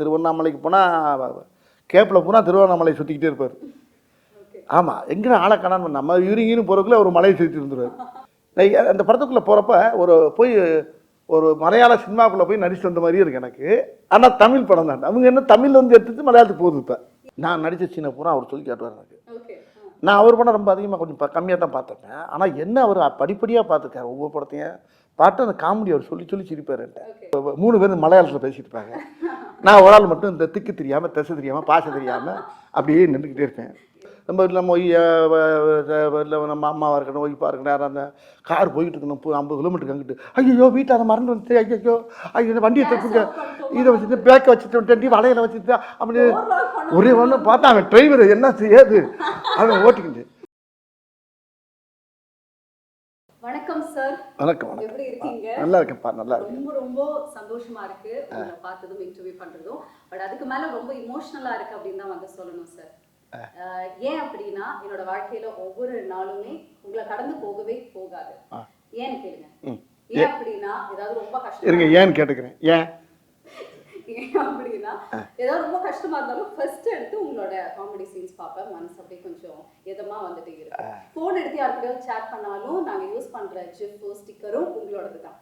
திருவண்ணாமலைக்கு போனால் கேப்பில் பூரா திருவண்ணாமலை சுற்றிக்கிட்டே இருப்பார். ஆமாம் எங்கே ஆளை காணாம நம்ம யூரிங்கின்னு போகிறதுக்குள்ள ஒரு மலையை சுற்றி இருந்துருவார். அந்த படத்துக்குள்ளே போகிறப்ப ஒரு போய் ஒரு மலையாள சினிமாக்குள்ளே போய் நடிச்சுட்டு வந்த மாதிரியே இருக்கு எனக்கு. ஆனால் தமிழ் படம் தான். அவங்க என்ன தமிழ் வந்து எடுத்துட்டு மலையாளத்துக்கு போகுது இப்போ. நான் நடித்த சீனை பூரா அவர் சொல்லி காட்டுவார் எனக்கு. நான் அவர் படம் ரொம்ப அதிகமாக கொஞ்சம் கம்மியாக தான் பார்த்துருப்பேன். ஆனால் என்ன அவர் படிப்படியாக பார்த்துருக்காரு ஒவ்வொரு படத்தையும். பாட்டு அந்த காமெடி அவர் சொல்லி சொல்லி சிரிப்பார் என்கிட்ட. மூணு பேர் மலையாளத்தில் பேசிட்டு இருப்பாங்க. நான் ஒரு ஆள் மட்டும் இந்த திக்கு தெரியாமல் திசை தெரியாமல் பாச தெரியாமல் அப்படியே நின்றுக்கிட்டே இருப்பேன். நம்ம நம்ம இல்லை நம்ம அம்மாவாக இருக்கணும் ஒய்ஃபாக இருக்கணும் யாரும் அந்த கார் போயிட்டு இருக்கணும் ஐம்பது கிலோமீட்டருக்கு அங்கிட்டு. ஐயோ வீட்டில் அதை மறந்து வந்து ஐயோ ஐயோ இந்த வண்டியை தப்புங்க இதை வச்சுட்டு பேக்கை வச்சுட்டு வண்டி வளையல வச்சுட்டு அப்படி ஒரே ஒன்று பார்த்தா அவன் டிரைவர் என்ன செய்யாது? அவன் ஓட்டிக்கிட்டு. வணக்கம் வணக்கம். எப்படி இருக்கீங்க? நல்லா இருக்கேன்ப்பா நல்லா இருக்கேன். ரொம்ப ரொம்ப சந்தோஷமா இருக்கு உங்களை பார்த்ததும் இன்டர்வியூ பண்றதும். பட் அதுக்கு மேல ரொம்ப இமோஷனலா இருக்கு அப்படின்னு தான் வந்து சொல்லணும் சார் ஏன் அப்படின்னா என்னோட வாழ்க்கையில ஒவ்வொரு நாளுமே உங்களை கடந்து போகவே போகாது. ஏன்னு கேளுங்க. ஏன் அப்படின்னா ஏதாவது ரொம்ப கஷ்டம் இருங்க ஏன்னு கேட்டுக்கிறேன். ஏன்? அப்படின்னா ஏதாவது ரொம்ப கஷ்டமா இருந்தாலும் ஃபர்ஸ்ட் எடுத்து உங்களோட காமெடி சீன்ஸ் பார்ப்பேன். மனசு அப்படியே கொஞ்சம் இதமா வந்துட்டு இருக்கு ஃபோன் எடுத்து யாருக்கிட்டயாவது சேட் பண்ணாலும் நாங்க யூஸ் பண்ற ஜிஃபோ ஸ்டிக்கரும் உங்களோடது தான்.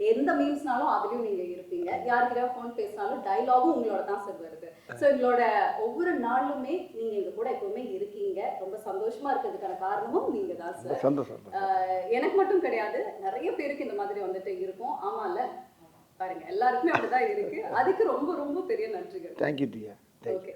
எந்த மீம்ஸ்னாலும் அதுலயும் நீங்க இருப்பீங்க. யாருக்கிட்டயாவது ஃபோன் பேசினாலும் டயலாகும் உங்களோட தான் சார் வருது. ஸோ எங்களோட ஒவ்வொரு நாளுமே நீங்க எங்க கூட எப்பவுமே இருக்கீங்க. ரொம்ப சந்தோஷமா இருக்கிறதுக்கான காரணமும் நீங்க தான் சார் எனக்கு மட்டும் கிடையாது. நிறைய பேருக்கு இந்த மாதிரி வந்துட்டு இருக்கும். ஆமால பாருங்க எல்லாருக்குமே அப்படிதான் இருக்கு. அதுக்கு ரொம்ப ரொம்ப பெரிய நன்றிகள். தேங்க்யூ டியா ஓகே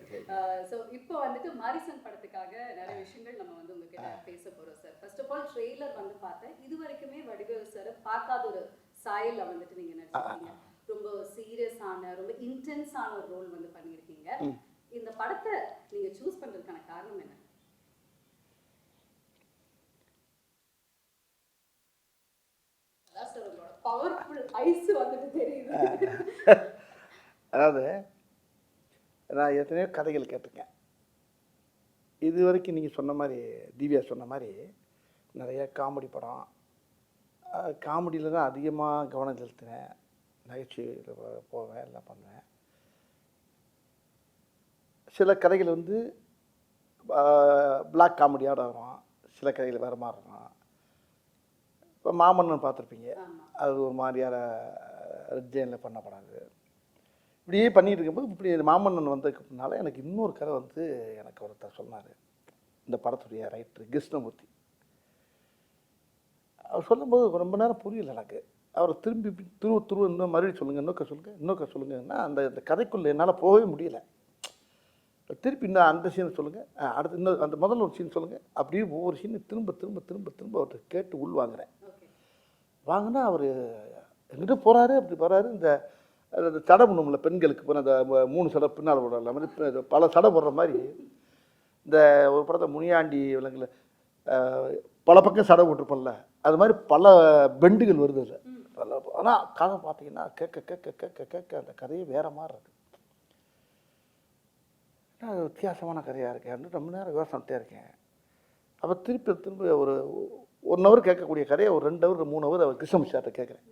ஸோ இப்போ வந்துட்டு மாரிசன் படத்துக்காக நிறைய விஷயங்கள் நம்ம வந்து உங்ககிட்ட பேச போறோம் sir first of all trailer வந்து பார்த்தேன். இது வரைக்குமே வடிவேல் சார் பார்க்காத ஒரு சாயல்ல வந்துட்டு நீங்க நடிச்சிருக்கீங்க. ரொம்ப சீரியஸான ரொம்ப இன்டென்ஸான ஒரு ரோல் வந்து பண்ணியிருக்கீங்க. இந்த படத்தை நீங்க சூஸ் பண்றதுக்கான காரணம் என்ன அதான் சார் உங்களோட பவர்ஃபுல் ஐஸ் வந்துட்டு தெரியுது அதாவது நான் எத்தனையோ கதைகள் கேட்டிருக்கேன். இது வரைக்கும் நீங்கள் சொன்ன மாதிரி திவ்யா சொன்ன மாதிரி நிறைய காமெடி படம். காமெடியில் தான் அதிகமாக கவனம் செலுத்தினேன் நகைச்சுவையில் போவேன் எல்லாம் பண்ணுவேன். சில கதைகள் வந்து பிளாக் காமெடியோட வரும். சில கதைகள் வேறு மாதிரி இருக்கும். இப்போ மாமன்னன் பார்த்துருப்பீங்க. அது ஒரு மாதிரியான ரெட் ஜெயினில் பண்ண படம் அது இப்படியே பண்ணிட்டு இருக்கும்போது இப்படி மாமன்னன் வந்ததுக்கு முன்னால் எனக்கு இன்னொரு கதை வந்து எனக்கு ஒருத்தர் சொன்னார். இந்த படத்துடைய ரைட்டர் கிருஷ்ணமூர்த்தி. அவர் சொல்லும்போது ரொம்ப நேரம் புரியல எனக்கு. அவரை திரும்பி இப்படி துருவ துருவ இன்னும் மறுபடியும் சொல்லுங்கள் இன்னொக்க சொல்லுங்கள் இன்னொக்க சொல்லுங்கன்னா அந்த இந்த கதைக்குள்ளே என்னால் போகவே முடியல. திருப்பி இன்னும் அந்த சீனை சொல்லுங்கள் அடுத்து இன்னும் அந்த முதல்ல ஒரு சீன் சொல்லுங்கள் அப்படியே ஒவ்வொரு சீனை திரும்ப திரும்ப திரும்ப திரும்ப அவர்கிட்ட கேட்டு உள்வாங்குறேன். வாங்கினா அவர் எங்கிட்ட போகிறாரு அப்படி போகிறாரு இந்த அந்த தடை பண்ணும்ல பெண்களுக்கு இப்போ அந்த மூணு சடை பின்னால் போடுற மாதிரி பல சடை போடுற மாதிரி. இந்த ஒரு படத்தை முனியாண்டி விலங்குல பல பக்கம் சடை போட்டிருப்போம்ல அது மாதிரி பல பெண்டுகள் வருது அதில். பல ஆனால் கதை பார்த்தீங்கன்னா கேட்க கேட்க கேட்க கேட்க அந்த கதையே வேறு மாதிரி இருக்குது அது வித்தியாசமான கதையாக இருக்கேன் ரொம்ப நேரம் யோசனை இருக்கேன். அப்போ திருப்பி திரும்ப ஒரு ஒன் ஹவர் கேட்கக்கூடிய கதையை ஒரு ரெண்டு ஹவர் மூணு ஹவர் அவர் கிருஷ்ணமூர்த்தி சார்கிட்ட கேட்குறேன்.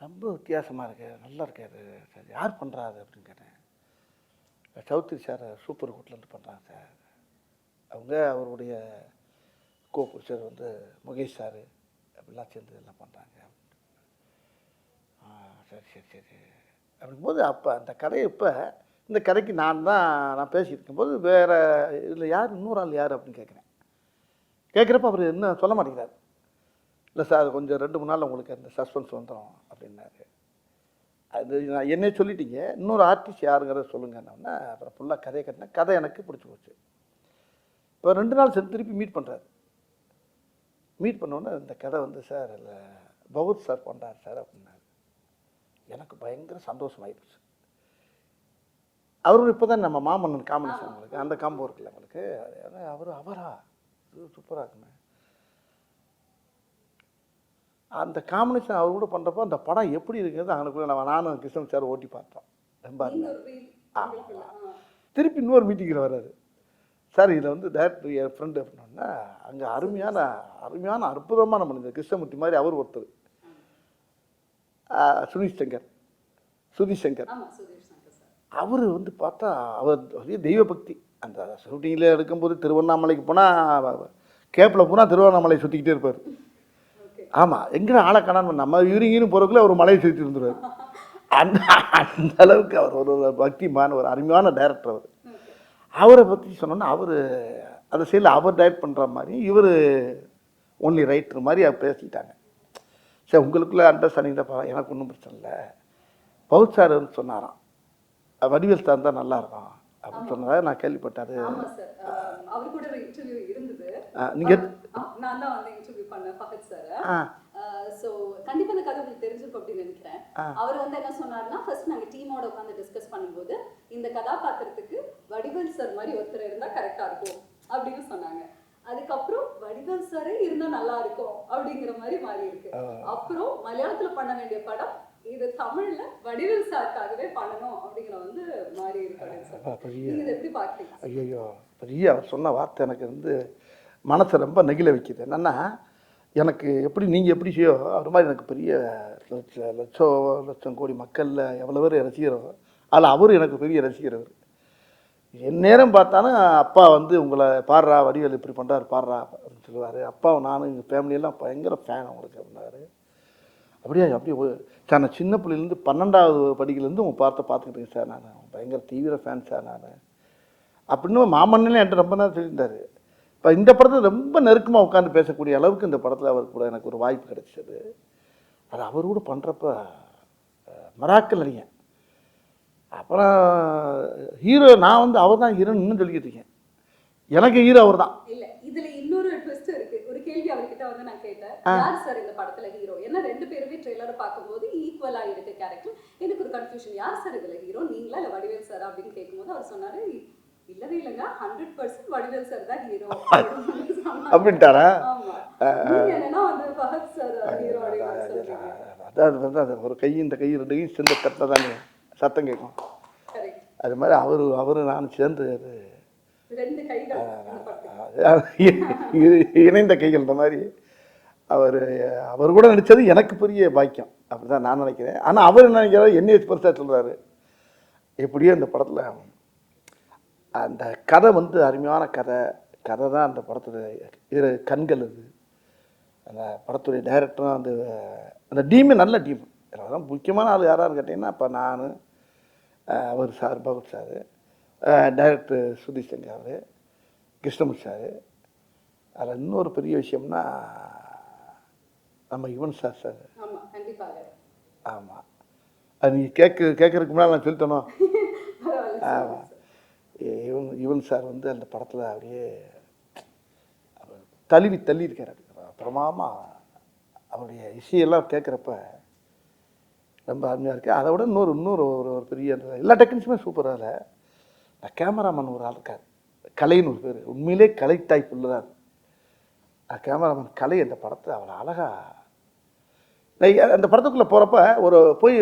ரொம்ப வித்தியாசமாக இருக்கு. நல்லா இருக்காது சார் யார் பண்ணுறா அது அப்படின்னு கேட்டேன். சௌத்ரி சார் சூப்பர் ஹோட்டலேருந்து பண்ணுறாங்க சார் அவங்க அவருடைய கோ சார் வந்து முகேஷ் சார் அப்படிலாம் சேர்ந்து எல்லாம் பண்ணுறாங்க சரி சரி சரி. அப்படிங்கும்போது அப்போ அந்த கதையை இப்போ இந்த கதைக்கு நான் தான் நான் பேசிட்டு இருக்கும்போது வேறு இதில் யார் இன்னொரு ஆள் யார் அப்படின்னு கேட்குறேன். கேட்குறப்ப அவர் என்ன சொல்ல மாட்டேங்கிறார். இல்லை சார் கொஞ்சம் ரெண்டு மூணு நாள் உங்களுக்கு அந்த சஸ்பென்ஸ் வந்துடும் அப்படின்னாரு. அது நான் என்னைய சொல்லிட்டீங்க. இன்னொரு ஆர்டிஸ்ட் யாருங்கிறத சொல்லுங்கன்னா அப்புறம் ஃபுல்லாக கதையை கட்டினேன் கதை எனக்கு பிடிச்சி போச்சு. இப்போ ரெண்டு நாள் சென்று திருப்பி மீட் பண்ணுறாரு மீட் பண்ணோன்னே இந்த கதை வந்து சார் இல்லை பௌத் சார் பண்ணுறாரு சார் அப்படின்னாரு. எனக்கு பயங்கர சந்தோஷமாயிடுச்சு அவரும் இப்போ தான் நம்ம மாமன்னன் காம்பினேஷன் உங்களுக்கு அந்த காம்போ இருக்குல்ல உங்களுக்கு அவர் அவரா? சூப்பராக இருக்குமே அந்த காம்பினேஷன் அவர் கூட பண்ணுறப்போ அந்த படம் எப்படி இருக்கிறது அவனுக்குள்ள நம்ம நானும் கிருஷ்ணன் சார் ஓட்டி பார்த்தோம். ரொம்ப. திருப்பி இன்னொரு மீட்டிங்கில் வர்றாரு. சார் இதில் வந்து டேரக்டர் என் ஃப்ரெண்டு அப்படின்னா அங்கே அருமையான அருமையான அற்புதமான மனிதர் கிருஷ்ணமூர்த்தி மாதிரி அவர் ஒருத்தர். சுனில் சங்கர். சுதி சங்கர். அவர் வந்து பார்த்தா அவர் தெய்வ பக்தி அந்த ஷூட்டிங்கில் எடுக்கும்போது திருவண்ணாமலைக்கு போனால் கேப்பில் போனால் திருவண்ணாமலை சுற்றிக்கிட்டே இருப்பார். ஆமாம் எங்கே ஆளை காணாம நம்ம யூரிங்கின்னு போகிறதுக்குள்ள ஒரு மலையை சுற்றி இருந்துருவார். அந்த அந்த அளவுக்கு அவர் ஒரு ஒரு பக்திமான ஒரு அருமையான டைரக்டர் அவர். அவரை பற்றி சொன்னோன்னா அவர் அந்த சைடில் அவர் டைரக்ட் பண்ணுற மாதிரி இவர் ஒன்லி ரைட்டர் மாதிரி அவர் பேசிட்டாங்க. சரி உங்களுக்குள்ள அண்டர்ஸ்டாண்டிங் தான் எனக்கு ஒன்றும் பிரச்சனை இல்லை. பவுத் சார் சொன்னாராம். வடிவேல் சார் தான் நல்லா இருக்கும் அப்படின்னு சொன்னதாக நான் சார். அவர் கூட ஒரு இன்டர்வியூ இருந்தது. நீங்கள் நான் தான் வந்து இன்டர்வியூ பண்ணேன் ஃபஹத் சார் ஸோ கதை உங்களுக்கு தெரிஞ்சிருக்கும் அப்படின்னு நினைக்கிறேன். அவர் வந்து என்ன சொன்னாருன்னா ஃபர்ஸ்ட் நாங்க டீமோட உட்காந்து டிஸ்கஸ் பண்ணும்போது இந்த கதாபாத்திரத்துக்கு வடிவேல் சார் மாதிரி ஒருத்தர் இருந்தா கரெக்டா இருக்கும் அப்படின்னு சொன்னாங்க. அதுக்கப்புறம் வடிவேல் சாரே இருந்தா நல்லா இருக்கும் அப்படிங்கிற மாதிரி மாறி இருக்கு. அப்புறம் மலையாளத்துல பண்ண வேண்டிய படம் இது தமிழ்ல வடிவேல் சாருக்காகவே பண்ணணும் அப்படிங்கிற வந்து மாறி இருக்கு ஐயோ பெரிய அவர் சொன்ன வார்த்தை எனக்கு வந்து மனசை ரொம்ப நெகிழ வைக்குது. என்னென்னா எனக்கு எப்படி நீங்கள் எப்படி செய்யோ அது மாதிரி எனக்கு பெரிய லட்ச லட்சம் லட்சம் கோடி மக்களில் எவ்வளோ பேர் ரசிகரோ அதில் அவர் எனக்கு பெரிய ரசிகர் அவர். என் நேரம் பார்த்தாலும் அப்பா வந்து உங்களை பாடுறா வடிவேல் இப்படி பண்ணுறாரு பாடுறா அப்படின்னு சொல்லுவார். அப்பாவும் நானும் எங்கள் ஃபேமிலியெல்லாம் பயங்கர ஃபேன் அவங்களுக்கு அப்படின்னாரு. அப்படியே அப்படியே ஒரு- சார் நான் சின்ன பிள்ளைலேருந்து பன்னெண்டாவது படிக்கிலேருந்து உங்கள் பார்த்த பார்த்துக்கிட்டு இருக்கேன் சார் நான். பயங்கர தீவிர ஃபேன் சார் நான். அப்படின்னு மாமன்னே என்கிட்ட ரொம்ப நேரம் சொல்லியிருந்தார். இப்போ இந்த படத்தில் ரொம்ப நெருக்கமாக உட்காந்து பேசக்கூடிய அளவுக்கு இந்த படத்தில் அவர் கூட எனக்கு ஒரு வாய்ப்பு கிடைச்சது. அது அவர் கூட பண்ணுறப்ப மராக்கல் நடிகன். அப்புறம் ஹீரோ நான் வந்து அவர் தான் ஹீரோன்னு சொல்லிக்கிட்டு இருக்கேன். எனக்கு ஹீரோ அவர் தான் இல்ல இதுல இன்னொரு ட்விஸ்ட் இருக்கு ஒரு கேள்வி அவர்கிட்ட வந்து நான் கேட்டேன். யார் சார் இந்த படத்துல ஹீரோ ஏன்னா ரெண்டு பேருமே ட்ரெய்லரை பார்க்கும்போது ஈக்குவலா இருக்கு கேரக்டர் எனக்கு ஒரு கன்ஃபியூஷன் யார் சார் இதுல ஹீரோ நீங்களா இல்ல வடிவேல் சார் அப்படின்னு கேட்கும்போது அவர் சொன்னாரு இல்லவே இல்லைங்க. ஹண்ட்ரட் பர்சன்ட் வடிவேல் சார் தான் ஹீரோ அப்படின்ட்டாரா? என்னன்னா வந்து சார் ஹீரோ அதான் வந்து அது ஒரு கை இந்த கை ரெண்டு கையும் சேர்ந்து தட்டில் தானே? சத்தம் கேட்கும். அது மாதிரி அவர் அவர் நான் சேர்ந்து அது இணைந்த கைகள் இந்த மாதிரி. அவர் அவர் கூட நடித்தது எனக்கு பெரிய பாக்கியம். அப்படி தான் நான் நினைக்கிறேன். ஆனால் அவர் என்ன நினைக்கிறாரு? என்னைய பெருசாக சொல்கிறாரு எப்படியோ இந்த படத்தில் அந்த கதை வந்து அருமையான கதை. கதை தான் அந்த படத்தில் இரு கண்கள் அது. அந்த படத்துடைய டைரக்டரும் அந்த அந்த டீமே நல்ல டீம். அதான் முக்கியமான ஆள் யாரான்னு கேட்டிங்கன்னா இப்போ நான் அவர் sir Bhagavath sir. Director Sudheesh Shankar அவர் கிருஷ்ணமூர்த்தி சார். அதில் இன்னொரு பெரிய விஷயம்னா நம்ம யுவன் சார் சார். ஆமாம் அது நீங்கள் கேட்க கேட்கறதுக்கு முன்னால் நான் பரவாயில்ல ஆமாம் யுவன் யுவன் சார் வந்து அந்த படத்தில் அப்படியே அவர் தழுவி தள்ளி இருக்கார் பிரமாமா அவருடைய இசையெல்லாம் கேட்குறப்ப ரொம்ப அருமையாக இருக்குது அதை விட இன்னொரு இன்னொரு ஒரு ஒரு பெரிய எல்லா டெக்னிக்ஸுமே சூப்பராக இல்லை. கேமராமேன் ஒரு ஆள் இருக்கார். கலைன்னு ஒரு பேர். உண்மையிலே கலை டைப் உள்ளதான் கேமராமேன் கலை அந்த படத்தை அவர் அழகா நான் அந்த படத்துக்குள்ளே போகிறப்ப ஒரு போய்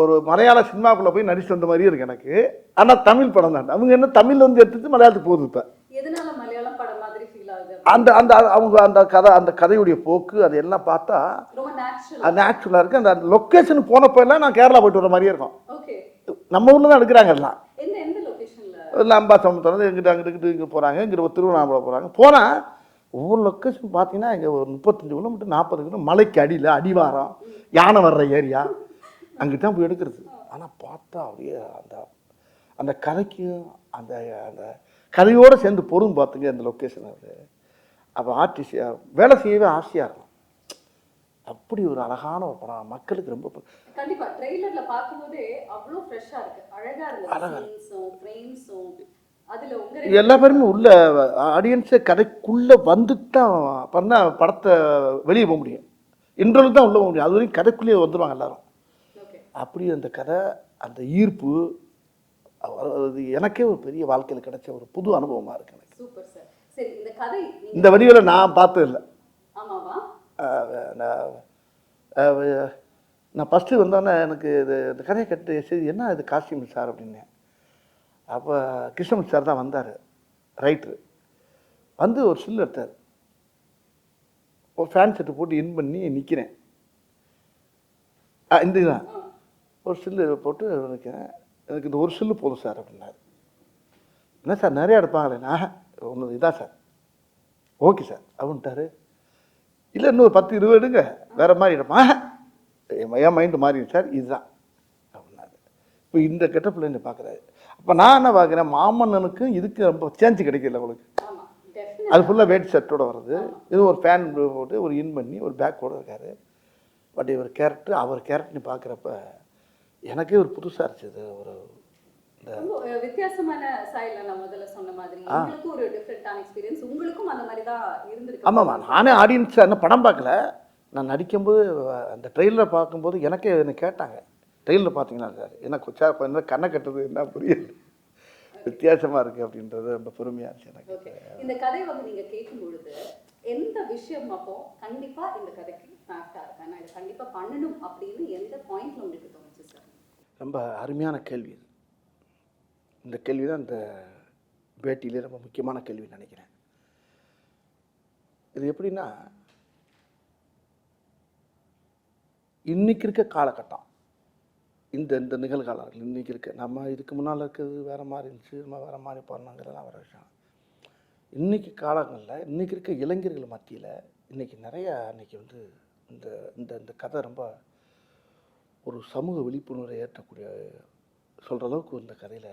ஒரு மலையாள சினிமாக்குள்ளே போய் நடிச்சு வந்த மாதிரியே இருக்கு எனக்கு. ஆனால் தமிழ் படம் தான். அவங்க என்ன தமிழ் வந்து எடுத்துட்டு மலையாளத்துக்கு போகுது இப்போ. அந்த அந்த அவங்க அந்த கதை அந்த கதையுடைய போக்கு அது எல்லாம் பார்த்தா அது நேச்சுரலாக இருக்குது அந்த லொக்கேஷன் போனப்போ எல்லாம் நான் கேரளா போயிட்டு வர மாதிரியே இருக்கும். நம்ம ஊரில் தான் எடுக்கிறாங்க எல்லாம். இல்லை அம்பா சமுத்திரம் எங்கிட்ட அங்கிட்டு இங்கிட்டு இங்கே போகிறாங்க இங்கிட்ட திருவண்ணாமலை போகிறாங்க போனால் ஒவ்வொரு லொக்கேஷன் பார்த்தீங்கன்னா இங்கே ஒரு முப்பத்தஞ்சு கிலோமீட்டர் நாற்பது கிலோ மலைக்கு அடியில் அடிவாரம் யானை வர்ற ஏரியா. அங்கிட்டு தான் போய் எடுக்கிறது. ஆனால் பார்த்தா அப்படியே அந்த அந்த கதைக்கும் அந்த அந்த கதையோடு சேர்ந்து பொருள் பார்த்துங்க அந்த லொக்கேஷன் அது. அப்போ ஆர்டிசியாக வேலை செய்யவே ஆசையாக இருக்கும். அப்படி ஒரு அழகான ஒரு படம். மக்களுக்கு ரொம்ப கண்டிப்பா ட்ரெய்லர்ல பாக்கும்போதே அவ்வளோ ஃப்ரெஷ்ஷா இருக்கு. அழகா ரெண்டு- எல்லா பேருமே உள்ள ஆடியன்ஸே கதைக்குள்ளே வந்துட்டு தான் பண்ண படத்தை வெளியே போக முடியும். இன்டர்வல் தான் உள்ளே போக முடியும். அது வரைக்கும் கதைக்குள்ளேயே வந்துடுவாங்க எல்லாரும். அப்படி அந்த கதை அந்த ஈர்ப்பு அது எனக்கே ஒரு பெரிய வாழ்க்கையில் கிடைச்ச ஒரு புது அனுபவமாக இருக்கு எனக்கு. இந்த வடிவில் நான் பார்த்தது இல்லை நான் நான் ஃபஸ்ட்டு வந்தோன்னே எனக்கு இது இந்த கதையை கட்டு சரி என்ன இது காஸ்டியூம் சார் அப்படின்னேன் அப்போ கிருஷ்ணமூர்த்தி சார் தான் வந்தார் ரைட்ரு வந்து ஒரு சில்லு எடுத்தார். ஒரு ஃபேன் செட்டு போட்டு இன் பண்ணி நிற்கிறேன் இந்த இதுதான். ஒரு சில்லு போட்டு நிற்கிறேன் எனக்கு இந்த ஒரு சில்லு போதும் சார் அப்படின்னாரு. என்ன சார் நிறையா எடுப்பாங்களேண்ணா ஒன்று இதான் சார். ஓகே சார் அப்படின்ட்டாரு. இல்லை இன்னொரு பத்து இருபது எடுங்க. வேற மாதிரி எடுப்பா என் மைண்டு மாறிடும் சார். இதுதான். அப்படின்னாரு. இப்போ இந்த கெட்டப்பில் என்ன பார்க்குறாரு அப்போ நான் என்ன பார்க்குறேன் மாமன்னனுக்கும் இதுக்கு ரொம்ப சேஞ்சு கிடைக்கல உங்களுக்கு அது ஃபுல்லாக வேட்டி ஷர்ட்டோட வருது இது ஒரு ஃபேன் போட்டு ஒரு இன் பண்ணி ஒரு பேக்கோட இருக்காரு. பட் இவர் கேரக்டர் அவர் கேரக்டர்னு பார்க்குறப்ப எனக்கே ஒரு புதுசாக இருந்துச்சு ஒரு வித்தியாசமான சாயல்ல நான் முதல்ல சொன்ன மாதிரி எங்களுக்கும் ஒரு எக்ஸ்பீரியன்ஸ் உங்களுக்கும் அந்த மாதிரி தான் இருந்திருக்கு. ஆமாம்மா நானே ஆடியன்ஸ் என்ன படம் பார்க்கல. நான் நடிக்கும்போது அந்த ட்ரெயிலர் பார்க்கும்போது எனக்கே என்ன கேட்டாங்க. ட்ரெயிலர் பார்த்தீங்களா சார்? என்ன கொச்சா என்ன கண்ணை கட்டுறது என்ன புரியல. வித்தியாசமாக இருக்குது அப்படின்றது ரொம்ப பெருமையாக இருந்துச்சு எனக்கு. இந்த கதை வந்து நீங்க கேட்கும் பொழுது எந்த விஷயம் அப்போ கண்டிப்பா இந்த கதைக்கு ஆக்டா இருக்கேன் நான் இதை கண்டிப்பா பண்ணணும் அப்படின்னு எந்த பாயிண்ட்ல உங்களுக்கு தோணுச்சு சார்? ரொம்ப அருமையான கேள்வி இது. இந்த கேள்வி தான் இந்த பேட்டியிலே ரொம்ப முக்கியமான கேள்வின்னு நினைக்கிறேன். இது எப்படின்னா இன்றைக்கி இருக்க காலகட்டம் இந்த இந்த நிகழ்காலங்கள் இன்றைக்கி இருக்க நம்ம இதுக்கு முன்னால் இருக்கிறது வேறு மாதிரி இருந்துச்சு நம்ம வேறு மாதிரி பண்ணோங்கிறதெல்லாம் வேற விஷயம். இன்றைக்கி காலங்களில் இன்னைக்கு இருக்க இளைஞர்கள் மத்தியில் இன்னைக்கு நிறையா இன்னைக்கு வந்து இந்த இந்த இந்த கதை ரொம்ப ஒரு சமூக விழிப்புணர்வை ஏற்றக்கூடிய சொல்கிற அளவுக்கு இந்த கதையில்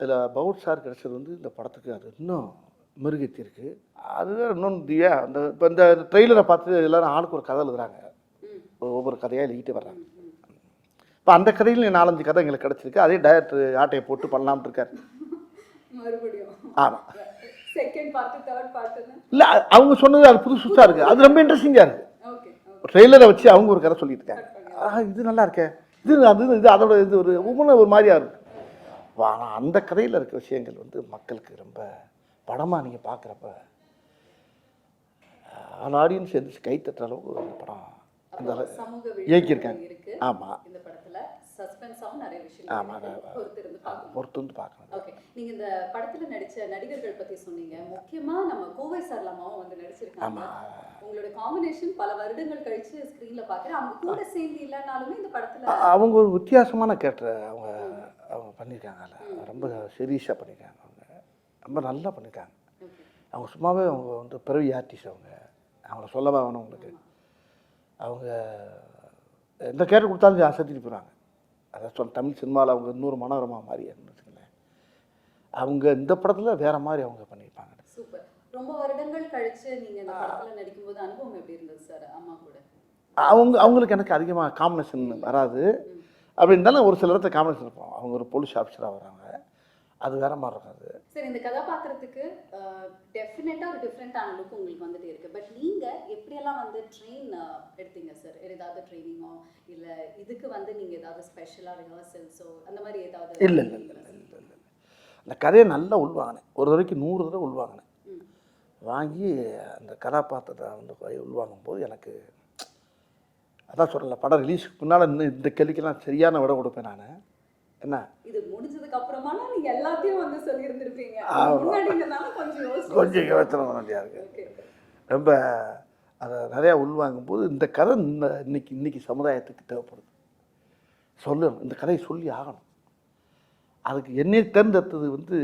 இதில் பவுட் சார் கிடச்சது வந்து இந்த படத்துக்கு அது இன்னும் மெருகேற்றிருக்கு அதுதான் இன்னொன்று தியா அந்த இப்போ இந்த ட்ரெய்லரை பார்த்து எல்லாரும் ஆளுக்கு ஒரு கதை எழுதுறாங்க. ஒவ்வொரு கதையாக எழுதிட்டு வர்றாங்க. இப்போ அந்த கதையில் நாலஞ்சு கதை எங்களுக்கு கிடச்சிருக்கு. அதே டேரக்டர் ஆட்டையை போட்டு பண்ணலாம்னு இருக்காரு. ஆமாம் இல்லை அவங்க சொன்னது அது புதுசு புதுசாக இருக்குது அது ரொம்ப இன்ட்ரெஸ்டிங்காக இருக்குது ட்ரெய்லரை வச்சு அவங்க ஒரு கதை சொல்லிட்டு இருக்காங்க. ஆ இது நல்லா இருக்கே. இது அது இது அதோட இது ஒரு ஒவ்வொன்றும் ஒரு மாதிரியா இருக்கு ஆனால் அந்த கதையில் இருக்க விஷயங்கள் வந்து மக்களுக்கு ரொம்ப படமாக நீங்கள் பார்க்குறப்ப ஆல் ஆடியன்ஸ் எந்திரிச்சு கை தட்டுற அளவுக்கு அந்த படம் அந்த இயக்கியிருக்காங்க. ஆமாம் இந்த படத்துல சஸ்பென்ஸாவும் நிறைய ஆமா, விஷயங்கள் இருக்கு. பொறுத்து வந்து பார்க்கணும். ஓகே நீங்க இந்த படத்துல நடிச்ச நடிகர்கள் பத்தி சொன்னீங்க. முக்கியமா நம்ம கோவை சர்லாமாவும் வந்து நடிச்சிருக்காங்க. ஆமாம் உங்களோட காம்பினேஷன் பல வருடங்கள் கழிச்சு ஸ்கிரீன்ல பாக்குறேன் அவங்க கூட சேர்ந்து இல்லைனாலுமே இந்த படத்துல அவங்க ஒரு வித்தியாசமான கேரக்டர் அவங்க அவங்க பண்ணியிருக்காங்கல்ல ரொம்ப சீரியஸாக பண்ணியிருக்காங்க அவங்க. ரொம்ப நல்லா பண்ணியிருக்காங்க. அவங்க சும்மாவே அவங்க வந்து பிறவி ஆர்டிஸ்ட் அவங்க. அவங்கள சொல்லவா வேணும் உங்களுக்கு. அவங்க எந்த கேரக்டர் கொடுத்தாலும் அசத்திட்டு போகிறாங்க அதை சொல் தமிழ் சினிமாவில் அவங்க இன்னொரு மனோரமா மாதிரி வச்சுக்கங்களேன் அவங்க இந்த படத்தில் வேற மாதிரி அவங்க பண்ணியிருப்பாங்க. சூப்பர். ரொம்ப வருடங்கள் கழிச்சு நீங்க இந்த படத்துல நடிக்கும்போது அனுபவம் எப்படி இருந்தது சார்? அம்மா கூட? அவங்க அவங்களுக்கு எனக்கு அதிகமாக காம்பினேஷன் வராது. அப்படி இருந்தாலும் ஒரு சில இடத்துல காம்பினேஷன் இருப்போம் அவங்க ஒரு போலீஸ் ஆஃபீஸராக வராங்க. அது வேற மாதிரி இருக்காது சரி இந்த கதாபாத்திரத்துக்கு டெஃபினட்டா ஒரு டிஃப்ரெண்டான லுக் உங்களுக்கு வந்துட்டே இருக்கு. பட் நீங்க எப்படியெல்லாம் வந்து ட்ரெயின் எடுத்தீங்க சார் ஏதாவது ட்ரைனிங்கோ இல்ல இதுக்கு வந்து நீங்க ஏதாவது ஸ்பெஷலா ரிஹர்சல்ஸோ அந்த மாதிரி ஏதாவது இல்லை இல்லை இல்லை இல்லை இல்லை இல்லை. அந்த கதையை நல்லா உள்வாங்கினேன். ஒரு தடவைக்கு நூறு தடவை உள்வாங்கினேன். வாங்கி அந்த கதாபாத்திரத்தை வந்து உள்வாங்கும் போது எனக்கு அதான் சொல்லல படம் ரிலீஸுக்கு முன்னால் இன்னும் இந்த கேள்விக்கெல்லாம் சரியான விட கொடுப்பேன் நான். என்ன? இது முடிஞ்சதுக்கு அப்புறமா நீங்க எல்லாத்தையும் வந்து சொல்லி இருந்திருப்பீங்க ஆமா. முன்னாடினால கொஞ்சம் யோசனை பண்ண வேண்டியா இருக்கு. ரொம்ப அதை நிறையா உள்வாங்கும் போது இந்த கதை இந்த இன்னைக்கு இன்னைக்கு சமுதாயத்துக்கு தேவைப்படுது. சொல்லணும். இந்த கதையை சொல்லி ஆகணும். அதுக்கு என்னை தேர்ந்தெடுத்தது வந்து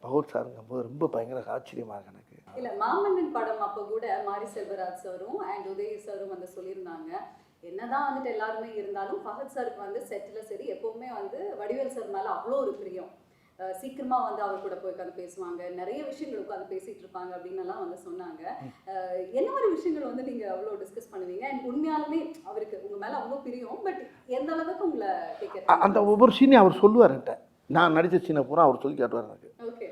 பகவத் சாருங்கும் போது ரொம்ப பயங்கர ஆச்சரியமாக இருக்கு எனக்கு. இல்ல மாமன்னன் படம் அப்ப கூட மாரி செல்வராஜ் சாரும் அண்ட் உதய் சாரும் வந்து சொல்லியிருந்தாங்க. என்னதான் வந்துட்டு எல்லாருமே இருந்தாலும் ஃபஹத் சாருக்கு வந்து செட்டில் சரி எப்பவுமே வந்து வடிவேல் சார் மேல அவ்வளோ ஒரு பிரியம். சீக்கிரமா வந்து அவர் கூட போய் உட்காந்து பேசுவாங்க. நிறைய விஷயங்கள் உட்காந்து பேசிட்டு இருப்பாங்க அப்படின்னு எல்லாம் வந்து சொன்னாங்க. என்ன மாதிரி விஷயங்கள் வந்து நீங்க அவ்வளோ டிஸ்கஸ் பண்ணுவீங்க? அண்ட் உண்மையாலுமே அவருக்கு உங்க மேல அவ்வளோ பிரியம் பட் எந்த அளவுக்கு உங்களை கேட்க அந்த ஒவ்வொரு சீனையும் அவர் சொல்லுவார் நான் நடித்த சீனை பூரா அவர் சொல்லி காட்டுவார் எனக்கு. ஓகே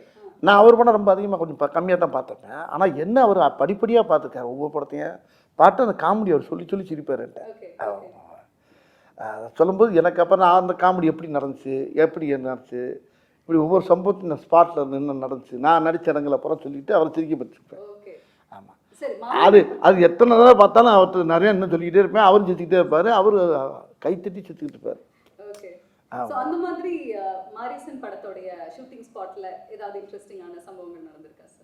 நான் அவர் படம் ரொம்ப அதிகமாக கொஞ்சம் கம்மியாக தான் பார்த்துருப்பேன். ஆனால் என்ன அவர் படிப்படியாக பார்த்துருக்காரு ஒவ்வொரு படத்தையும். பார்த்து அந்த காமெடி அவர் சொல்லி சொல்லி சிரிப்பார் என்கிட்ட. சொல்லும்போது எனக்கு அப்புறம் நான் அந்த காமெடி எப்படி நடந்துச்சு எப்படி நடந்துச்சு இப்படி ஒவ்வொரு சம்பவத்தையும் நான் ஸ்பாட்டில் நின்று நடந்துச்சு. நான் நடிச்ச இடங்களை அப்புறம் சொல்லிட்டு அவரை சிரிக்க பற்றிருப்பேன் ஆமாம் அது அது எத்தனை தடவை பார்த்தாலும் அவர்கிட்ட நிறைய இன்னும் சொல்லிக்கிட்டே இருப்பேன். அவரும் சிரிச்சுக்கிட்டே இருப்பார். அவர் கைத்தட்டி சிரிச்சுக்கிட்டு இருப்பார். அந்த மாதிரி மாரிசன் படத்தோடைய ஷூட்டிங் ஸ்பாட்ல ஏதாவது இன்ட்ரெஸ்டிங்கான சம்பவங்கள் நடந்திருக்கா சார்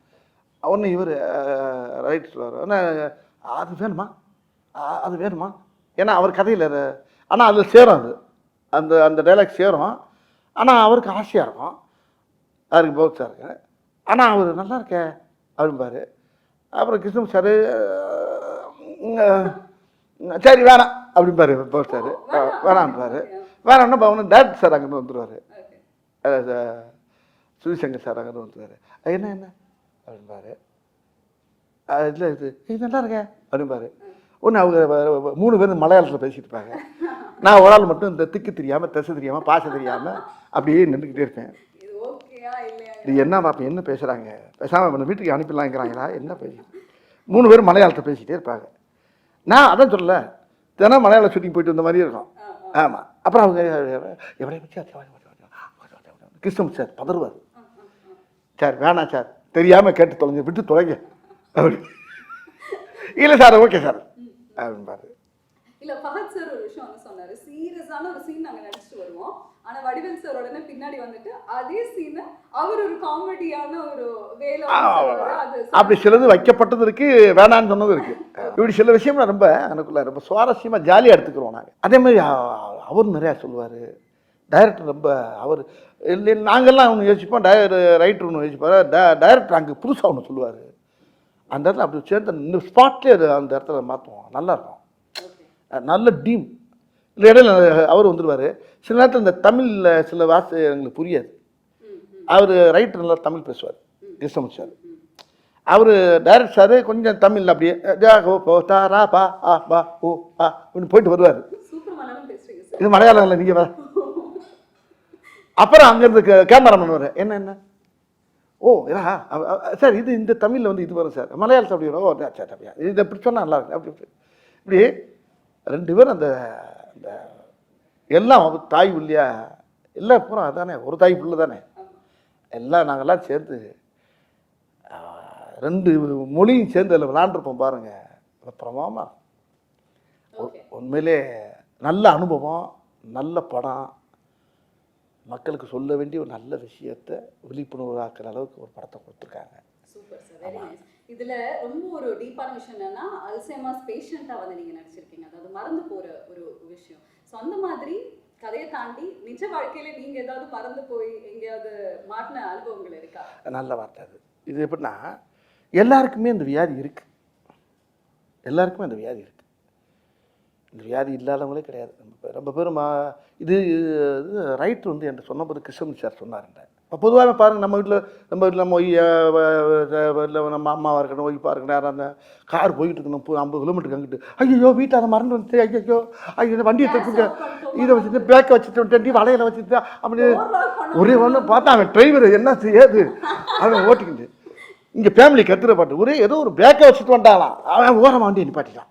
ஒன்று இவர் ரைட் சொல்லுவார். அது வேணுமா? அது வேணுமா? ஏன்னா அவர் கதையில் ஆனால் அதில் சேரும் அது. அந்த அந்த டைலாக் சேரும். ஆனால் அவருக்கு ஆசையாக இருக்கும். அவருக்கு பௌத்ஸாக இருக்கு. ஆனால் அவர் நல்லா இருக்கே அப்படிம்பாரு. அப்புறம் கிருஷ்ணன் சார் சரி வேணாம் அப்படிம்பாரு பௌத் சார் வேணாம்பாரு. வேணாம்னா பவன் டேரக்டர் சார் அங்கேருந்து வந்துடுவார் சுதிசங்கர் சார் அங்கே வந்துருவாரு. என்ன என்ன? அப்படின்பாரு இல்லை இது இது நல்லா இருக்கே அப்படின்பாரு ஒன்று அவங்க மூணு பேரும் மலையாளத்தில் பேசிட்டு இருப்பாங்க நான் ஒரு ஆள் மட்டும் இந்த திக்கு தெரியாமல் திசை தெரியாமல் பாச தெரியாமல் அப்படியே நின்றுக்கிட்டே இருப்பேன் இது ஓகேயா இல்லையா இது என்ன பாப்பா என்ன பேசுகிறாங்க பேசாமல் நம்ம வீட்டுக்கு அனுப்பிடலாங்கிறாங்களா என்ன பேசி மூணு பேரும் மலையாளத்தை பேசிக்கிட்டே இருப்பாங்க நான் அதான் சொல்லல தினம் மலையாள ஷூட்டிங் போயிட்டு வந்த மாதிரி இருக்கும் ஆமாம் அப்புறம் அவங்க பற்றி கிருஷ்ணன் சார் பதறுவார் சார் வேணாம் சார் தெரியாமல் கேட்டு தொலைங்க விட்டு தொலைங்க. அப்படி. இல்லை சார் ஓகே சார். அப்படின்பாரு இல்ல ஃபஹத் சார் ஒரு விஷயம் வந்து சொன்னாரு. சீரியஸான ஒரு சீன் நாங்க நடிச்சிட்டு வருவோம். ஆனா வடிவேல் சார் உடனே பின்னாடி வந்துட்டு அதே சீனை அவர் ஒரு காமெடியான ஒரு வேலை அப்படி சிலது வைக்கப்பட்டது இருக்கு வேணான்னு சொன்னது இருக்கு. இப்படி சில விஷயம் ரொம்ப எனக்குள்ள ரொம்ப சுவாரஸ்யமாக ஜாலியாக எடுத்துக்கிறோம் நாங்கள் அதே மாதிரி அவர் நிறையா சொல்லுவார். டைரக்டர் ரொம்ப அவர் இல்லை நாங்கள்லாம் ஒன்று யோசிப்போம். டய ரைட்டர் ஒன்று யோசிப்பார். டைரக்டர் அங்கே புதுசாக ஒன்று சொல்லுவார். அந்த இடத்துல அப்படி சேர்ந்து இந்த ஸ்பாட்லேயே அது அந்த இடத்துல மாற்றுவோம் நல்லா இருக்கும். ஓகே அஹ் நல்ல டீம். இல்லை இடையில அவர் வந்துடுவார் சில நேரத்தில் இந்த தமிழில் சில வார்த்தை எங்களுக்கு புரியாது. அவர் ரைட்டர் நல்லா தமிழ் பேசுவார். கிருஷ்ணமூர்த்தி சார் அவர் டைரக்ட் சார் கொஞ்சம் தமிழில் அப்படியே ஜா ஹோ போ தா ரா பா ஆ பா ஓ ஆ அப்படின்னு போயிட்டு வருவார். இது மலையாளம் இல்லை நீங்கள் அப்புறம் அங்கேருந்து கேமராமேன் வர என்ன என்ன? ஓ இதா? சார் இது இந்த தமிழில் வந்து இது வரும் சார். மலையாளத்தில் அப்படி வரும். ஓ சரி அப்படியா இது இப்படி சொன்னால் நல்லா இருக்கு அப்படி இப்படி. ரெண்டு பேரும் அந்த அந்த எல்லாம் தாய் புள்ளியா எல்லாம் பூரா அதானே ஒரு தாய் புள்ள தானே. எல்லாம் நாங்கள்லாம் சேர்ந்து ரெண்டு மொழியும் சேர்ந்து அதில் விளாண்டுருப்போம் பாருங்க. பிரமாமா உண்மையிலே நல்ல அனுபவம் நல்ல படம் மக்களுக்கு சொல்ல வேண்டிய ஒரு நல்ல விஷயத்தை விழிப்புணர்வாக்குற அளவுக்கு ஒரு படத்தை கொடுத்துருக்காங்க. இதுல ரொம்ப ஒரு டீப்பான விஷயம் என்னன்னா அல்சைமர்ஸ் பேஷண்டா வந்து நீங்க நடிச்சிருக்கீங்க. அதாவது மறந்து போற ஒரு விஷயம். ஸோ அந்த மாதிரி கதையை தாண்டி நிஜ வாழ்க்கையில நீங்க ஏதாவது மறந்து போய் எங்கேயாவது மாட்டின அனுபவங்கள் இருக்கா? நல்ல வார்த்தை அது. இது எப்படின்னா எல்லாருக்குமே இந்த வியாதி இருக்கு. எல்லாருக்குமே அந்த வியாதி இருக்கு. இந்த வியாதி இல்லாதவங்களே கிடையாது. ரொம்ப பேர் ரொம்ப மா இது இது ரைட் வந்து என்கிட்ட சொன்னபோது கிருஷ்ணன் சார் சொன்னாருங்க இப்போ பொதுவாக பாருங்கள் நம்ம வீட்டில் நம்ம வீட்டில் நம்ம ஒய் இல்லை நம்ம அம்மாவாக இருக்கணும் ஒய்ஃபாக இருக்கணும் அந்த கார் போயிட்டு இருக்கணும் ஐம்பது கிலோமீட்டருக்கு அங்கிட்டு. ஐயோ வீட்டை அதை மறந்து வந்து ஐயோ ஐயோ இந்த வண்டியை தப்புங்க இதை வச்சுட்டு பேக்கை வச்சுட்டு வண்டி வளையலை வச்சுட்டு அப்படி ஒரே ஒன்று பார்த்தா அவன் டிரைவர் என்ன செய்யாது. அவன் ஓட்டிக்கிட்டு இங்கே ஃபேமிலி கத்துற பாட்டு ஒரே ஏதோ ஒரு பேக்கை வச்சுட்டு வந்தாலாம் அவன் ஓரமாக வண்டியை நிப்பாட்டிட்டான்.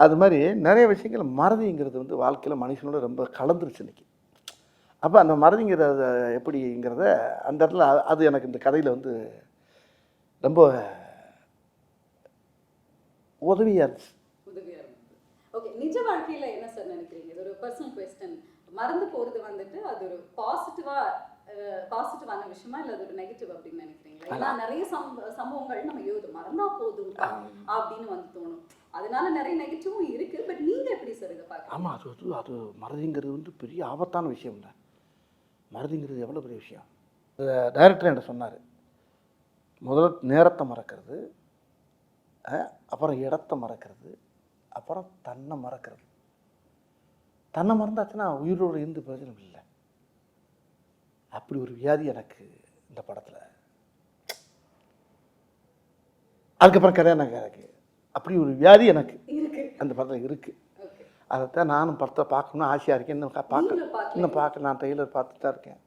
அது மாதிரி நிறைய விஷயங்கள் மறதிங்கிறது வந்து வாழ்க்கையில் மனுஷனோட ரொம்ப கலந்துருச்சு இன்னைக்கு. அப்போ அந்த மறதிங்கிறத எப்படிங்கிறத அந்த இடத்துல அது எனக்கு இந்த கதையில் வந்து ரொம்ப உதவியாக இருந்துச்சு. உதவியா இருந்தது. ஓகே நிஜ வாழ்க்கையில என்ன சார் நினைக்கிறீங்க? இது ஒரு பர்சனல் கொஸ்டின் மறந்து போறது வந்துட்டு அது ஒரு பாசிட்டிவா பாசிட்டிவான விஷயமா இல்ல அது ஒரு நெகட்டிவ் அப்படின்னு நினைக்கிறீங்களா? ஏன்னா நிறைய சம்ப- சம்பவங்கள் நம்ம யோது மறந்தா போதும் அப்படின்னு வந்து தோணும். அதனால நிறைய நெகட்டிவும் இருக்கு. பட் நீங்க எப்படி சார் இதை பார்க்க ஆமாம் அது வந்து அது மறதிங்கிறது வந்து பெரிய ஆபத்தான விஷயம் இல்லை மறதிங்கிறது எவ்வளோ பெரிய விஷயம்? டைரக்டர் என்கிட்ட சொன்னார். முதல்ல நேரத்தை மறக்கிறது அஹ், அப்புறம் இடத்த மறக்கிறது அப்புறம் தன்னை மறக்கிறது. தன்னை மறந்தாச்சுன்னா உயிரோடு இருந்து பிரச்சனை இல்லை. அப்படி ஒரு வியாதி எனக்கு இந்த படத்தில். அதுக்கப்புறம் கல்யாணம் எனக்கு. அப்படி ஒரு வியாதி எனக்கு. அந்த படத்தில் இருக்குது அதைத்தான் நானும் படத்தை பார்க்கணும்னு ஆசையாக இருக்கேன். இன்னும் பார்க்க இன்னும் பார்க்க நான் ட்ரெய்லர் பார்த்துட்டு தான் இருக்கேன்.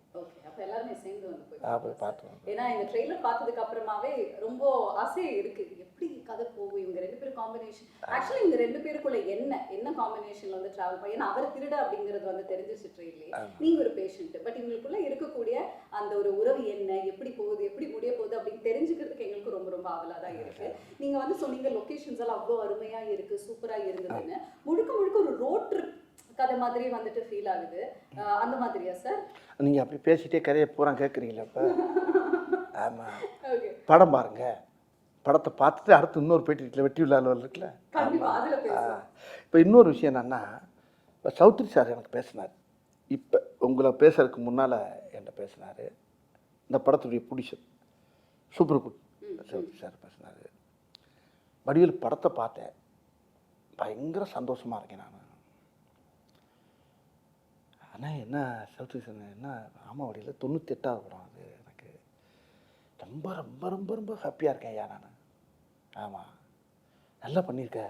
வந்து போய். ஏன்னா இந்த ட்ரெய்லர் பார்த்ததுக்கு அப்புறமாவே ரொம்ப ஆசை இருக்கு. எப்படி கதை போகும்? இவங்க ரெண்டு பேரும் காம்பினேஷன் ஆக்சுவலி இந்த ரெண்டு பேருக்குள்ள என்ன? என்ன காம்பினேஷன்ல வந்து டிராவல் பண்ணி ஏன்னா அவர் திருட அப்படிங்கிறது வந்து தெரிஞ்சிச்சு ட்ரெயிலே நீங்க ஒரு பேஷண்ட் பட் இவங்களுக்குள்ள இருக்கக்கூடிய அந்த ஒரு உறவு என்ன? எப்படி போகுது? எப்படி முடிய போகுது? அப்படின்னு தெரிஞ்சுக்கிறதுக்கு எங்களுக்கு ரொம்ப ரொம்ப ஆவலா தான் இருக்கு. நீங்க வந்து சொன்னீங்க லொகேஷன்ஸ் எல்லாம் அவ்வளோ அருமையா இருக்கு சூப்பரா இருந்ததுன்னு. முழுக்க முழுக்க ஒரு ரோட் ட்ரிப் கதை மாதிரி வந்துட்டு ஃபீல் ஆகுது. அந்த மாதிரியா சார் நீங்கள் அப்படி பேசிட்டே கதையை பூரா கேட்குறீங்களா இப்போ ஆமாம் படம் பாருங்க. படத்தை பார்த்துட்டு அடுத்து இன்னொரு பேட்டி இருக்குல்ல வெட்டி விழாவில் இருக்குல்ல? இப்போ இன்னொரு விஷயம் என்னன்னா இப்போ சௌத்ரி சார் எனக்கு பேசினார். இப்போ உங்களை பேசுறதுக்கு முன்னால் என்கிட்ட பேசினார். இந்த படத்துடைய புடிஷன் சூப்பர் குட் சௌத்ரி சார் பேசினார். வடிவில் படத்தை பார்த்தேன். பயங்கர சந்தோஷமாக இருக்கேன் நான். ஆனால் என்ன சௌத்ரி சார் என்ன ஆமாம் தொண்ணூற்றி எட்டாவது படம் அது எனக்கு ரொம்ப ரொம்ப ரொம்ப ரொம்ப ஹாப்பியாக இருக்கேன் ஐயா நான். ஆமாம் நல்லா பண்ணியிருக்க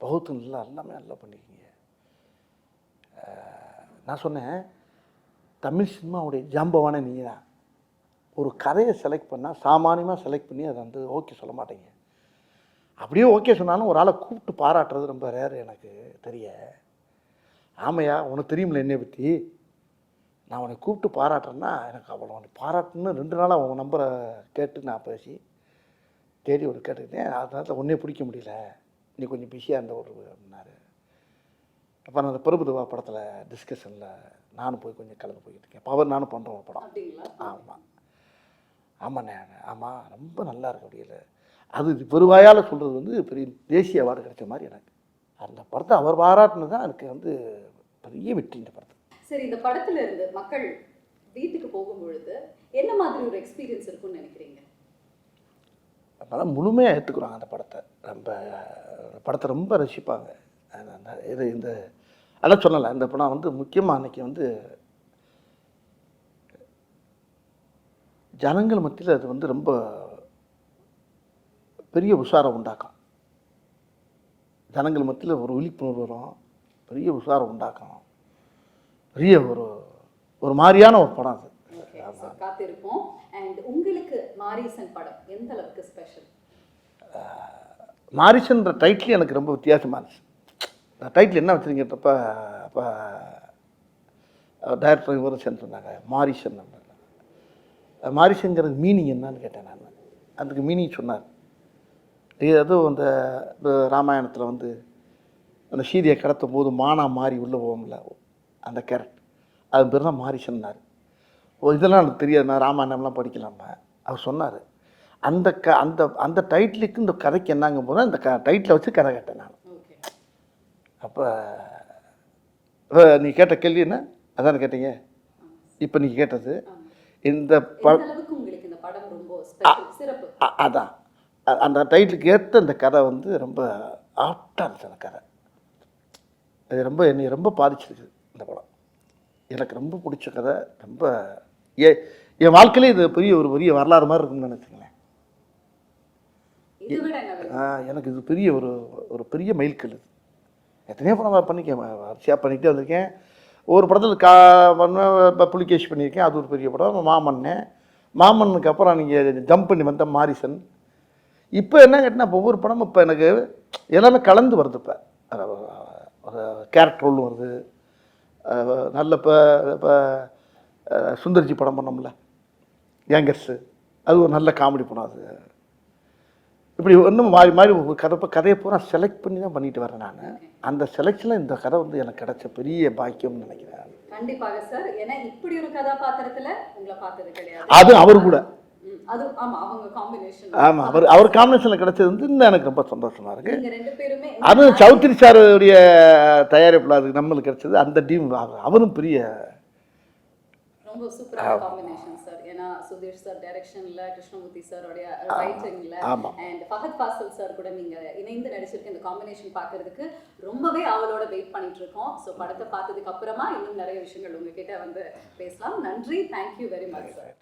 பௌத்து நல்லா எல்லாமே நல்லா பண்ணியிருக்கீங்க நான் சொன்னேன் தமிழ் சினிமாவுடைய ஜாம்பவான நீ தான் ஒரு கதையை செலக்ட் பண்ணால் சாமானியமாக செலக்ட் பண்ணி அதை வந்து ஓகே சொல்ல மாட்டீங்க. அப்படியே ஓகே சொன்னாலும் ஒரு ஆளை கூப்பிட்டு பாராட்டுறது ரொம்ப ரேர் எனக்கு தெரிய. ஆமையா உனக்கு தெரியுமில்ல என்னை பற்றி நான் உன்னை கூப்பிட்டு பாராட்டுறேன்னா எனக்கு அவ்வளோ உன்னை பாராட்டணும்னு ரெண்டு நாளாக உன் நம்பரை கேட்டு நான் பேசி தேடி ஒரு கேட்டுக்கிட்டேன். அதனால ஒன்றே பிடிக்க முடியல. நீ கொஞ்சம் பிஸியாக இருந்த ஒரு அப்படின்னாரு. அப்போ நான் அந்த பிரபுதவா படத்தில் டிஸ்கஷனில் நானும் போய் கொஞ்சம் கலந்து போய்கிட்டு இருக்கேன். பவர் நானும் பண்ணுறோம் ஒரு படம் ஆமாம் ஆமாண்ணே ஆமாம் ரொம்ப நல்லா இருக்கு அப்படியில. அது பெருவாயால் சொல்கிறது வந்து பெரிய தேசிய அவார்டு கிடைச்ச மாதிரி எனக்கு. அந்த படத்தை அவர் பாராட்டினது தான் எனக்கு வந்து பெரிய வெற்றி இந்த படத்தை சரி இந்த படத்துல இருந்து மக்கள் வீட்டுக்கு போகும் பொழுது என்ன மாதிரி ஒரு எக்ஸ்பீரியன்ஸ் இருக்கும்னு நினைக்கிறீங்க? அதனால் முழுமையாக ஏற்றுக்குறாங்க அந்த படத்தை. ரொம்ப படத்தை ரொம்ப ரசிப்பாங்க. இது இந்த அதான் சொல்லலை. இந்த படம் வந்து முக்கியமாக அன்னைக்கு வந்து ஜனங்கள் மத்தியில் அது வந்து ரொம்ப பெரிய உஷாரம் உண்டாக்கும். ஜனங்கள் மத்தியில் ஒரு விழிப்புணர்வு வரும் பெரிய உஷாரம் உண்டாக்கும் பெரிய ஒரு ஒரு மாதிரியான ஒரு படம் அது. காத்திருப்போம். அண்ட் உங்களுக்கு மாரீசன் படம் எந்த அளவுக்கு ஸ்பெஷல் மாரிசன்ற டைட்டில் எனக்கு ரொம்ப வித்தியாசமாக இருந்துச்சு. நான் டைட்டில் என்ன வச்சுருங்கப்ப அப்போ டைரக்டர் இவரும் சேர்ந்து சொன்னாங்க மாரிசன். மாரிசன்ங்கிறது மீனிங் என்னன்னு கேட்டேன் நான். அதுக்கு மீனிங் சொன்னார். அதுவும் அந்த ராமாயணத்தில் வந்து அந்த சீதையை கடத்தும் போது மானா மாறி உள்ளே போகும்ல அந்த கேரக்டர் அது பேர் தான் மாரிசன்னார். ஓ இதெல்லாம் எனக்கு தெரியாது நான் ராமாயணம்லாம் படிக்கலாமா அவர் சொன்னார் அந்த க அந்த அந்த டைட்டிலுக்கு இந்த கதைக்கு என்னங்க போது அந்த க டைட்டிலை வச்சு கதை கேட்டேன் நான். அப்போ நீ கேட்ட கேள்வி என்ன? அதானே கேட்டீங்க? இப்போ நீ கேட்டது. இந்த ப இந்த அதான். அந்த டைட்டிலுக்கு ஏற்ற இந்த கதை வந்து ரொம்ப ஆப்டாக இருந்துச்சு அந்த கதை. அது ரொம்ப என்னை ரொம்ப பாதிச்சிருக்கு இந்த படம். எனக்கு ரொம்ப பிடிச்ச கதை ரொம்ப ஏ என் வாழ்க்கையிலே இது பெரிய ஒரு பெரிய வரலாறு மாதிரி இருக்குன்னு நினச்சிங்களேன் எனக்கு இது பெரிய ஒரு ஒரு பெரிய மைல்கல் இது. எத்தனையோ படம் பண்ணிக்கேன் வரிசையாக பண்ணிக்கிட்டே வந்திருக்கேன். ஒவ்வொரு படத்தில் கா பண்ண புலிகேஷ் பண்ணியிருக்கேன். அது ஒரு பெரிய படம். மாமன்னு மாமன்னுக்கு அப்புறம் நீங்கள் ஜம்ப் பண்ணி வந்த மாரிசன். இப்போ என்ன கேட்டினா இப்போ ஒவ்வொரு படமும் இப்போ எனக்கு எல்லாமே கலந்து வருது இப்போ. ஒரு கேரக்டர் ரோல் வருது. நல்ல இப்போ இப்போ சுந்தர்ஜி படம் பண்ணோம்ல. யங்கர்ஸு அது ஒரு நல்ல காமெடி படம் அது. இப்படி ஒன்றும் மாறி மாறி ஒரு கதை கதையை பூரா செலக்ட் பண்ணி தான் பண்ணிட்டு வரேன் நான். அந்த செலெக்ஷனில் இந்த கதை வந்து எனக்கு கிடைச்ச பெரிய பாக்கியம்னு நினைக்கிறேன். கண்டிப்பாக சார். ஏன்னா இப்படி ஒரு கதாபாத்திரத்துல உங்களை பார்த்தது கிடையாது. அது அவர் கூட. அது ஆமா அவங்க காம்பினேஷன் ஆமாம் அவர் அவர் காம்பினேஷனில் கிடைச்சது வந்து இன்னும் எனக்கு ரொம்ப சந்தோஷமா இருக்கு. நீங்க ரெண்டு பேருமே அதுவும் சௌத்ரி சாருடைய தயாரிப்பில் அது நம்மளுக்கு கிடைச்சது. அந்த டீம் அவரும் பெரிய ரொம்ப சூப்பரான காம்பினேஷன் சார் ஏன்னா சுதீர் சார் டைரக்ஷன்ல கிருஷ்ணமூர்த்தி சாரோடைய ரைட்டிங்ல ஆமா. அண்ட் ஃபஹத் ஃபாசில் சார் கூட நீங்க இணைந்து நடிச்சிருக்க இந்த காம்பினேஷன் பார்க்கிறதுக்கு ரொம்பவே அவளோட வெயிட் பண்ணிட்டு இருக்கோம். ஸோ படத்தை பார்த்ததுக்கு அப்புறமா இன்னும் நிறைய விஷயங்கள் உங்ககிட்ட வந்து பேசலாம். நன்றி. Thank you very much sir